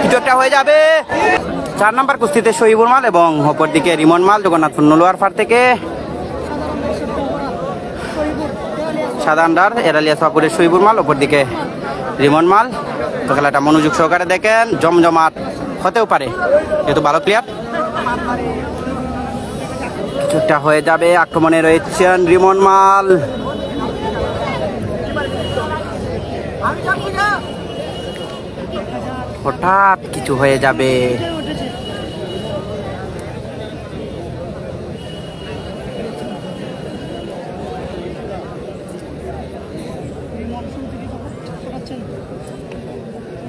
কিছু একটা হয়ে যাবে। চার নাম্বার কুস্তিতে শহীবুর মাল এবং অপর দিকে রিমন মাল জগন্নাথপুর নলুয়ার ফার থেকে সাদা আন্ডার, এরালিয়া সাপুরের শহীবুর মাল অপর দিকে রিমন মাল। তো খেলাটা মনোযোগ সহকারে দেখেন, জমজমাট হতেও পারে, যেহেতু ভালো প্লেয়ার কিছুটা হয়ে যাবে, আক্রমণে রয়েছেন রিমন মাল। হঠাৎ কিছু হয়ে যাবে।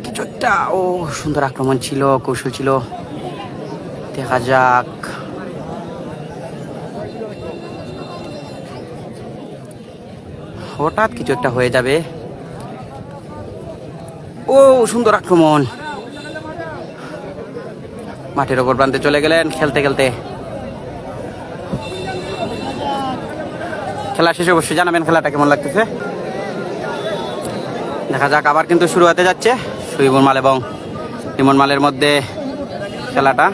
কিছু একটা, ও সুন্দর আক্রমণ ছিল, কৌশল ছিল। দেখা যাক। হঠাৎ কিছু একটা হয়ে যাবে। ও, সুন্দর আক্রমণ। মাঠের ওপর প্রান্তে চলে গেলেন খেলতে খেলতে। খেলা শেষে অবশ্যই জানাবেন খেলাটা কেমন লাগতেছে। দেখা যাক, আবার কিন্তু শুরু হতে যাচ্ছে। সুইবুর মাল এবং ইমন মালের মধ্যে খেলাটা।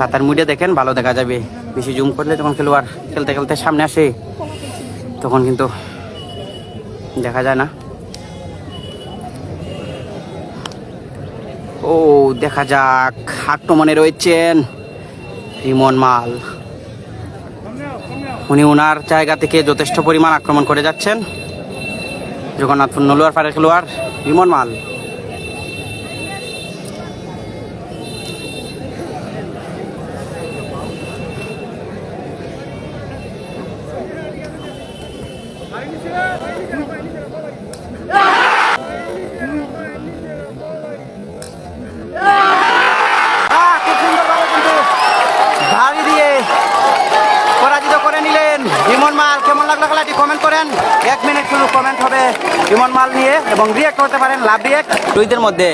পাতার মুডে দেখেন, ভালো দেখা যাবে। বেশি জুম করলে তখন খেলোয়াড় খেলতে খেলতে সামনে আসে, তখন কিন্তু দেখা যায় না। ও দেখা যাক আক্রমণে রয়েছেন রিমন মাল। উনি ওনার জায়গা থেকে যথেষ্ট পরিমাণ আক্রমণ করে যাচ্ছেন। জগন্নাথপুর নলুয়ার পাড়ের খেলোয়াড় রিমন মাল। আহ, লাগল খেলাটি কমেন্ট করেন। এক মিনিট শুধু কমেন্ট হবে বিমন মাল নিয়ে এবং রিয়েক্ট করতে পারেন, লাভ রিয়েক্ট দুইদের মধ্যে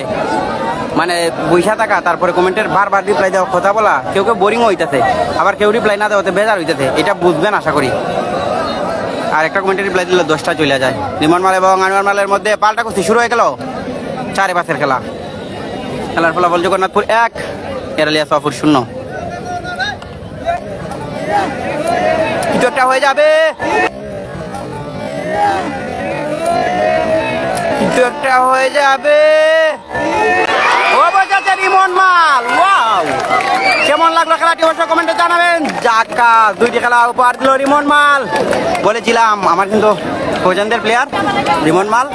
মানে বৈশা থাকা, তারপরে কমেন্টের বারবার রিপ্লাই দেওয়া, কথা বলা, কেউ কেউ বোরিং হইতেছে। আবার কেউ রিপ্লাই না দেওয়াতে বেজার হইতেছে, এটা বুঝবেন আশা করি। আর একটা কমেন্টের রিপ্লাই দিলে দশটা চলে যায়। বিমন মাল এবং আনোয়ার মালের মধ্যে পাল্টা কুস্তি শুরু হয়ে গেল। চারে পাঁচের খেলা। খেলার ফলাফল জগন্নাথপুর এক, এরালিয়া সফর শূন্য। কিছু একটা হয়ে যাবে। কিছু একটা হয়ে যাবে। ও বাজাচ্ছে রিমন মাল, ওয়াও। কেমন লাগল খেলাটি অবশ্যই কমেন্টে জানাবেন। জাকা, দুইটি খেলা উপহার দিল রিমন মাল। বলেছিলাম, আমার কিন্তু পছন্দের প্লেয়ার রিমন মাল।